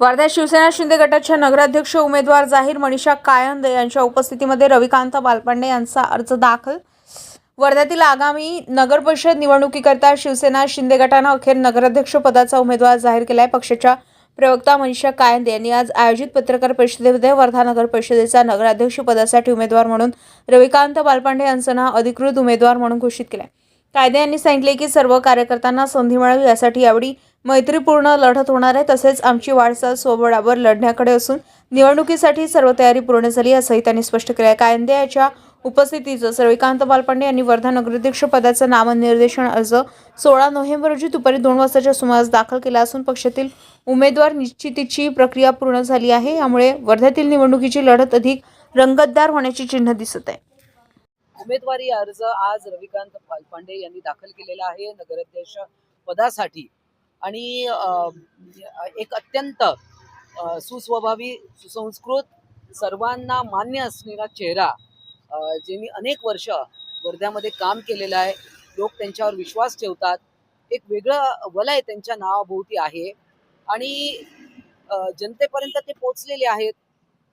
वर्ध्यात शिवसेना शिंदे गटाच्या नगराध्यक्ष उमेदवार जाहीर मनीषा कायंदे यांच्या उपस्थितीमध्ये रविकांत बालपांडे यांचा अर्ज दाखल. वर्ध्यातील आगामी नगर परिषद निवडणुकीकरता शिवसेना शिंदे गटानं अखेर नगराध्यक्ष पदाचा उमेदवार जाहीर केलाय. पक्षाच्या प्रवक्ता मनीषा कायंदे यांनी आज आयोजित पत्रकार परिषदेमध्ये वर्धा नगर परिषदेचा नगराध्यक्ष पदासाठी उमेदवार म्हणून रविकांत बालपांडे यांचं नाव अधिकृत उमेदवार म्हणून घोषित केलंय. कायदे यांनी सांगितले की सर्व कार्यकर्त्यांना संधी मिळावी यासाठी यावेळी मैत्रीपूर्ण लढत होणार आहे तसेच आमची वाटचाल स्वबळावर लढण्याकडे असून निवडणुकीसाठी सर्व तयारी पूर्ण झाली असंही त्यांनी स्पष्ट केलं आहे. कायंदे याच्या उपस्थितीचं रविकांत बालपांडे यांनी वर्धा नगराध्यक्ष पदाचा नामनिर्देशन अर्ज सोळा नोव्हेंबर रोजी दुपारी दोन वाजताच्या सुमारास दाखल केला असून पक्षातील उमेदवार निश्चितीची प्रक्रिया पूर्ण झाली आहे. यामुळे वर्ध्यातील निवडणुकीची लढत अधिक रंगतदार होण्याची चिन्ह दिसत आहे. उमेदवारी अर्ज आज रविकांत पालपांडे यांनी दाखल केलेला आहे. नगराध्यक्ष पदासाठी आणि म्हणजे, एक अत्यंत सुस्वभावी सुसंस्कृत सर्वांना मान्य असलेला चेहरा ज्यांनी अनेक वर्ष वर्ध्यामध्ये काम केलेलं आहे लोक त्यांच्यावर विश्वास ठेवतात एक वेगळं वलय त्यांच्या नावाभोवती आहे आणि जनतेपर्यंत ते पोचलेले आहेत.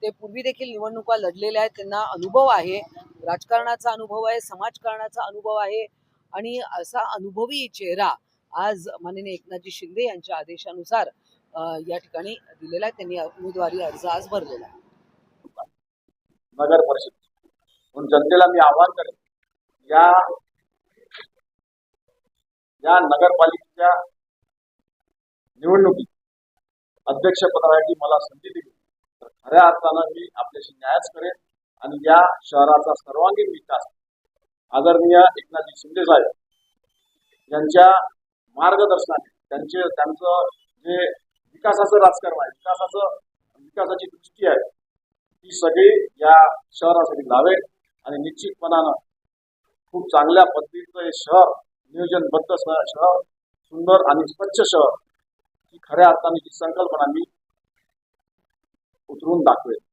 ते पूर्वी देखील निवडणुका लढलेल्या आहेत त्यांना अनुभव आहे. राजकारणाचा अनुभव आहे समाजकारणाचा अनुभव आहे आणि असा अनुभवी चेहरा आज माननीय एकनाथजी शिंदे यांच्या आदेशानुसार या ठिकाणी दिलेला आहे. त्यांनी उमेदवारी अर्ज आज भरलेला आहे. नगर परिषद. म्हणून जनतेला मी आवाहन करेन या या नगरपालिकेच्या निवडणुकीत अध्यक्षपदासाठी मला संधी दिली. तर खऱ्या अर्थानं मी आपल्याशी न्यायच करेन आणि या शहराचा सर्वांगीण विकास आदरणीय एकनाथजी शिंदे साहेब यांच्या मार्गदर्शनाने त्यांचे त्यांचं जे विकासाचं राजकारण आहे विकासाचं विकासाची दृष्टी आहे ती सगळी या शहरासाठी लावेल आणि निश्चितपणानं खूप चांगल्या पद्धतीचं हे शहर नियोजनबद्ध शहर सुंदर आणि स्वच्छ शहर ही खऱ्या अर्थाने ही संकल्पना मी उतरून दाखवेल.